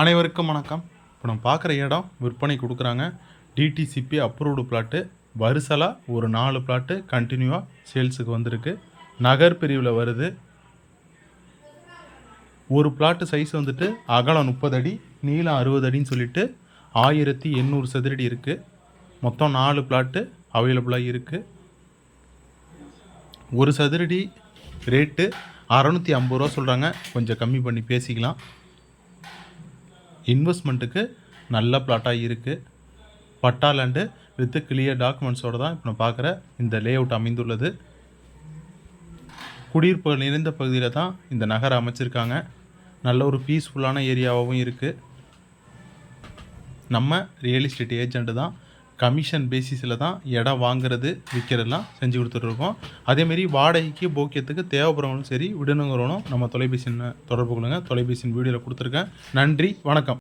அனைவருக்கும் வணக்கம். இப்போ நம்ம பார்க்குற இடம் விற்பனை கொடுக்குறாங்க. டிடிசிபி அப்ரூவ்டு பிளாட்டு வருசலாக ஒரு நாலு பிளாட்டு கண்டினியூவாக சேல்ஸுக்கு வந்திருக்கு. நகர் பிரிவில் வருது. ஒரு பிளாட்டு சைஸ் வந்துட்டு அகலம் முப்பது அடி நீளம் அறுபது அடின்னு சொல்லிட்டு ஆயிரத்தி எண்ணூறு சதுரடி இருக்குது மொத்தம் நாலு பிளாட்டு அவைலபிளாக இருக்குது ஒரு சதுரடி ரேட்டு அறநூற்றி ஐம்பது ரூபா சொல்கிறாங்க கொஞ்சம் கம்மி பண்ணி பேசிக்கலாம். இன்வெஸ்ட்மெண்ட்டுக்கு நல்ல பிளாட்டாக இருக்குது பட்டா லேண்டு வித்து கிளியர் டாக்குமெண்ட்ஸோடு தான் இப்போ நான் பார்க்குற இந்த லே அவுட் அமைந்துள்ளது. குடியிருப்புகள் நிறைந்த பகுதியில் தான் இந்த நகரை அமைச்சிருக்காங்க. நல்ல ஒரு பீஸ்ஃபுல்லான ஏரியாவாகவும் இருக்குது நம்ம ரியல் எஸ்டேட் ஏஜெண்ட்டு தான் கமிஷன் பேசிஸில் தான் இடம் வாங்குறது விற்கிறதெல்லாம் செஞ்சு கொடுத்துட்ருக்கோம். அதேமாரி வாடகைக்கு போக்கியத்துக்கு தேவைப்படுறவங்களும் சரி விடணுங்கிறவனும் நம்ம தொலைபேசியில் தொடர்பு கொள்ளுங்க. தொலைபேசியின் வீடியோவில் கொடுத்துருக்கேன். நன்றி வணக்கம்.